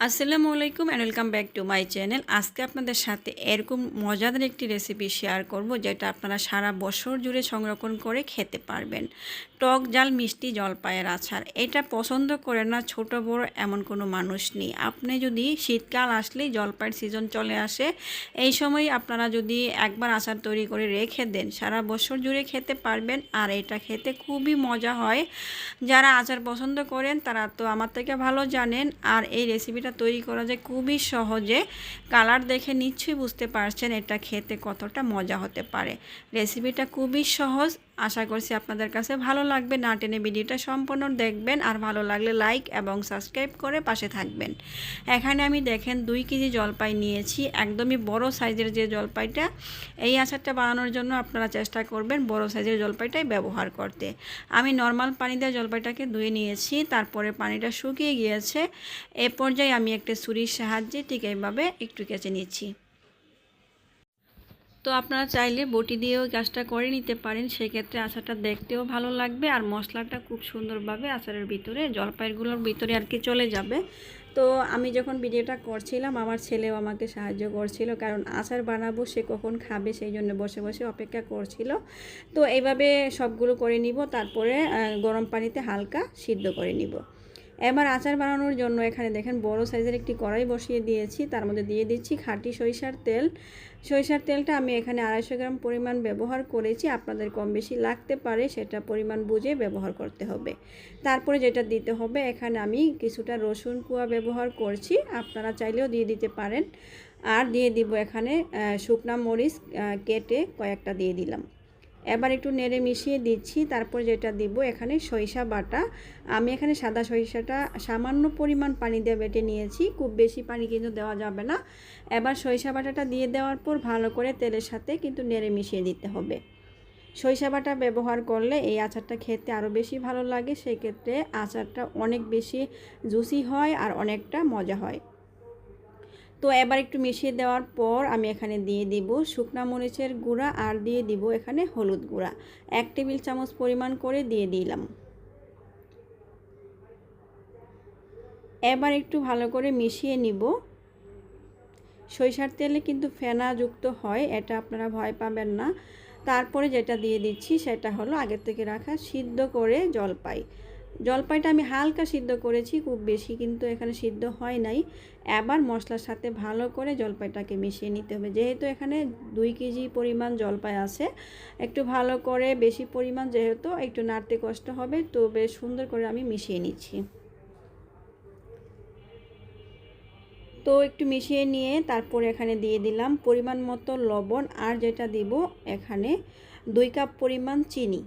আসসালামু আলাইকুম and welcome back to my channel আজকে আপনাদের সাথে এরকম মজাদার একটি রেসিপি শেয়ার করব, যেটা আপনারা সারা বছর জুড়ে সংরক্ষণ করে খেতে পারবেন। টক জাল, মিষ্টি জলপাইয়ের আচার। এটা পছন্দ করে না ছোট, বড় এমন কোনো মানুষ নেই। আপনি যদি শীতকাল আসলেই জলপাইয়ের সিজন চলে আসে, এই সময় আপনারা যদি একবার আচার তৈরি করে রেখে দেন, সারা বছর জুড়ে খেতে পারবেন। আর এটা খেতে খুবই মজা হয়। যারা আচার পছন্দ করেন, তারা তো আমার থেকে ভালো জানেন। আর এই রেসিপিটা তৈরি করা যায় খুবই সহজে কালার দেখে নিশ্চয়ই বুঝতে পারছেন এটা খেতে কতটা মজা হতে পারে। রেসিপিটা খুবই সহজ আশা করছি আপনাদের কাছে ভালো লাগবে। না টেনে ভিডিওটা সম্পূর্ণ দেখবেন আর ভালো লাগলে লাইক এবং সাবস্ক্রাইব করে পাশে থাকবেন। এখানে আমি দেখেন দুই কেজি জলপাই নিয়েছি। একদমই বড় সাইজের যে জলপাইটা, এই আচারটা বানানোর জন্য আপনারা চেষ্টা করবেন বড় সাইজের জলপাইটাই ব্যবহার করতে। আমি নর্মাল পানি দিয়ে জলপাইটাকে ধুয়ে নিয়েছি, তারপরে পানিটা শুকিয়ে গিয়েছে। এ পর্যায়ে আমি একটা ছুরির সাহায্যে ঠিক এইভাবে একটু কেচে নিচ্ছি। তো আপনারা চাইলে বটি দিয়েও কাজটা করে নিতে পারেন। সেক্ষেত্রে আচারটা দেখতেও ভালো লাগবে আর মশলাটা খুব সুন্দরভাবে আচারের ভিতরে, জলপাইগুলোর ভিতরে আর কি চলে যাবে। তো আমি যখন ভিডিওটা করছিলাম, আমার ছেলেও আমাকে সাহায্য করছিল কারণ আচার বানাবো, সে কখন খাবে সেই জন্য বসে বসে অপেক্ষা করছিল। তো এইভাবে সবগুলো করে নিব, তারপরে গরম পানিতে হালকা সিদ্ধ করে নিব। এবার আচার বানানোর জন্য এখানে দেখেন বড় সাইজের একটি কড়াই বসিয়ে দিয়েছি। তার মধ্যে দিয়ে দিচ্ছি খাঁটি সরিষার তেল। সরিষার তেলটা আমি এখানে আড়াইশো গ্রাম পরিমাণ ব্যবহার করেছি। আপনাদের কম বেশি লাগতে পারে, সেটা পরিমাণ বুঝে ব্যবহার করতে হবে। তারপরে যেটা দিতে হবে, এখানে আমি কিছুটা রসুন কুয়া ব্যবহার করছি। আপনারা চাইলেও দিয়ে দিতে পারেন। আর দিয়ে দিব এখানে শুকনা মরিচ কেটে কয়েকটা দিয়ে দিলাম। এবার একটু নেড়ে মিশিয়ে দিচ্ছি, তারপর যেটা দিব এখানে সরিষা বাটা। আমি এখানে সাদা সরিষাটা সামান্য পরিমাণ পানি দিয়ে বেটে নিয়েছি, খুব বেশি পানি কিন্তু দেওয়া যাবে না। এবার সরিষা বাটাটা দিয়ে দেওয়ার পর ভালো করে তেলের সাথে কিন্তু নেড়ে মিশিয়ে দিতে হবে। সরিষা বাটা ব্যবহার করলে এই আচারটা খেতে আরও বেশি ভালো লাগে, সেক্ষেত্রে আচারটা অনেক বেশি জুসি হয় আর অনেকটা মজা হয়। তো এবার একটু মিশিয়ে দেওয়ার পর আমি এখানে দিয়ে দিব শুকনা মরিচের গুঁড়া আর দিয়ে দিব এখানে হলুদ গুঁড়া। এক টেবিল চামচ পরিমাণ করে দিয়ে দিলাম। এবার একটু ভালো করে মিশিয়ে নিব। সরিষার তেলে কিন্তু ফেনাযুক্ত হয়, এটা আপনারা ভয় পাবেন না। তারপরে যেটা দিয়ে দিচ্ছি সেটা হলো আগের থেকে রাখা সিদ্ধ করে জলপাই। জলপাইটা আমি হালকা সিদ্ধ করেছি, খুব বেশি কিন্তু এখানে সিদ্ধ হয় নাই। এবার মশলার সাথে ভালো করে জলপাইটাকে মিশিয়ে নিতে হবে। যেহেতু এখানে দুই কেজি পরিমাণ জলপাই আছে, একটু ভালো করে বেশি পরিমাণ যেহেতু একটু নাড়তে কষ্ট হবে, তো বেশ সুন্দর করে আমি মিশিয়ে নিচ্ছি। তো একটু মিশিয়ে নিয়ে তারপর এখানে দিয়ে দিলাম পরিমাণ মতো লবণ, আর যেটা দিব এখানে দুই কাপ পরিমাণ চিনি।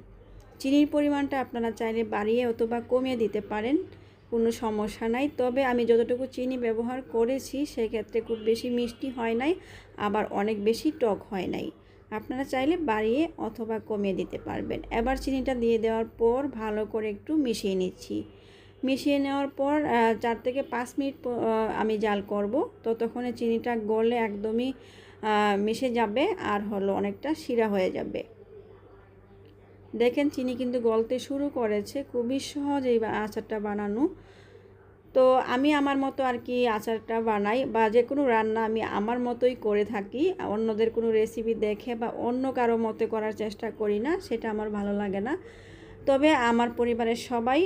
চিনির পরিমাণটা আপনারা চাইলে বাড়িয়ে অথবা কমিয়ে দিতে পারেন, কোনো সমস্যা নাই। তবে আমি যতটুকু চিনি ব্যবহার করেছি, সেক্ষেত্রে খুব বেশি মিষ্টি হয় নাই, আবার অনেক বেশি টক হয় নাই। আপনারা চাইলে বাড়িয়ে অথবা কমিয়ে দিতে পারবেন। এবার চিনিটা দিয়ে দেওয়ার পর ভালো করে একটু মিশিয়ে নিচ্ছি। মিশিয়ে নেওয়ার পর চার থেকে পাঁচ মিনিট আমি জাল করব। ততক্ষণে চিনিটা গলে একদমই মিশে যাবে আর হলো অনেকটা শিরা হয়ে যাবে। দেখেন চিনি কিন্তু গলতে শুরু করেছে। খুবই সহজ এই আচারটা বানানো। তো আমি আমার মতো আর কি আচারটা বানাই বা যে কোনো রান্না আমি আমার মতোই করে থাকি। অন্যদের কোনো রেসিপি দেখে বা অন্য কারও মতে করার চেষ্টা করি না, সেটা আমার ভালো লাগে না। তবে আমার পরিবারের সবাই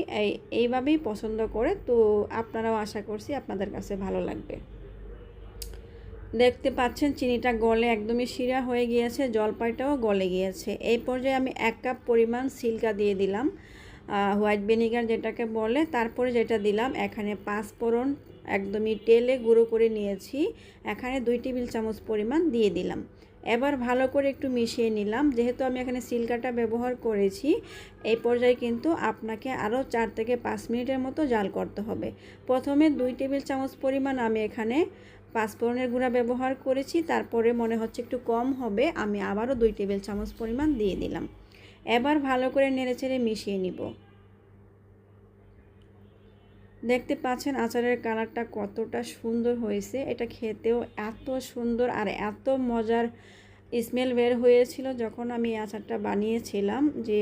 এইভাবেই পছন্দ করে। তো আপনারাও আশা করছি আপনাদের কাছে ভালো লাগবে। দেখতে পাচ্ছেন চিনিটা গলে একদমই শিরা হয়ে গিয়েছে, জলপাইটাও গলে গিয়েছে। এই পর্যায়ে আমি এক কাপ পরিমাণ সিলকা দিয়ে দিলাম হোয়াইট ভিনিগার যেটাকে বলে, তারপরে যেটা দিলাম, এখানে পাঁচ ফোড়ন একদমই তেলে গুঁড়ো করে নিয়েছি, এখানে দুই টেবিল চামচ পরিমাণ দিয়ে দিলাম। এবার ভালো করে একটু মিশিয়ে নিলাম। যেহেতু আমি এখানে সিল্কাটা ব্যবহার করেছি, এই পর্যায়ে কিন্তু আপনাকে আরও চার থেকে পাঁচ মিনিটের মতো জাল করতে হবে। প্রথমে দুই টেবিল চামচ পরিমাণ আমি এখানে পাঁচফোড়নের গুঁড়া ব্যবহার করেছি। তারপরে মনে হচ্ছে একটু কম হবে, আমি আবারও দুই টেবিল চামচ পরিমাণ দিয়ে দিলাম। এবার ভালো করে নেড়ে নেড়েচেড়ে মিশিয়ে নিব। দেখতে পাচ্ছেন আচারের কালারটা কতটা সুন্দর হয়েছে। এটা খেতেও এত সুন্দর আর এত মজার স্মেল বের হয়েছিল যখন আমি আচারটা বানিয়েছিলাম যে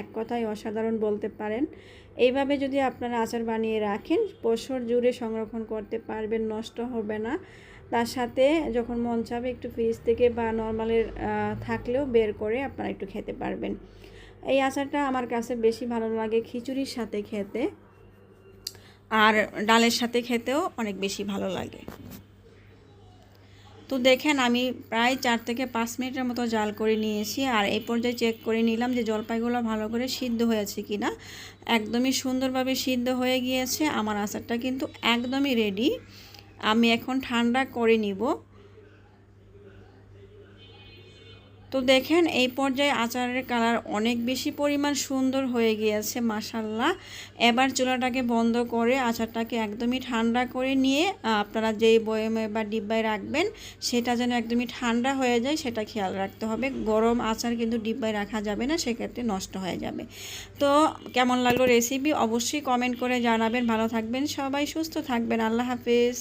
এক কথায় অসাধারণ বলতে পারেন। এইভাবে যদি আপনারা আচার বানিয়ে রাখেন, বছর জুড়ে সংরক্ষণ করতে পারবেন, নষ্ট হবে না। তার সাথে যখন মন চাবে একটু ফ্রিজ থেকে বা নর্মালের থাকলেও বের করে আপনারা একটু খেতে পারবেন। এই আচারটা আমার কাছে বেশি ভালো লাগে খিচুড়ির সাথে খেতে। আর ডালের সাথে খেতেও অনেক বেশি ভালো লাগে। তো দেখেন, আমি প্রায় চার থেকে পাঁচ মিনিটের মতো জাল করে নিয়েছি আর এই পর্যায়ে চেক করে নিলাম যে জলপাইগুলো ভালো করে সিদ্ধ হয়েছে কি না। একদমই সুন্দরভাবে সিদ্ধ হয়ে গিয়েছে। আমার আচারটা কিন্তু একদমই রেডি আমি এখন ঠান্ডা করে নিব। তো দেখেন, এই পর্যায়ে আচারের কালার অনেক বেশি পরিমাণ সুন্দর হয়ে গিয়েছে মাসাল্লাহ এবার চুলাটাকে বন্ধ করে আচারটাকে একদমই ঠান্ডা করে নিয়ে আপনারা যেই বয়মে বা ডিব্বায় রাখবেন, সেটা যেন একদমই ঠান্ডা হয়ে যায়, সেটা খেয়াল রাখতে হবে। গরম আচার কিন্তু ডিব্বায় রাখা যাবে না, সেক্ষেত্রে নষ্ট হয়ে যাবে। তো কেমন লাগল রেসিপি অবশ্যই কমেন্ট করে জানাবেন। ভালো থাকবেন সবাই, সুস্থ থাকবেন। আল্লাহ হাফেজ।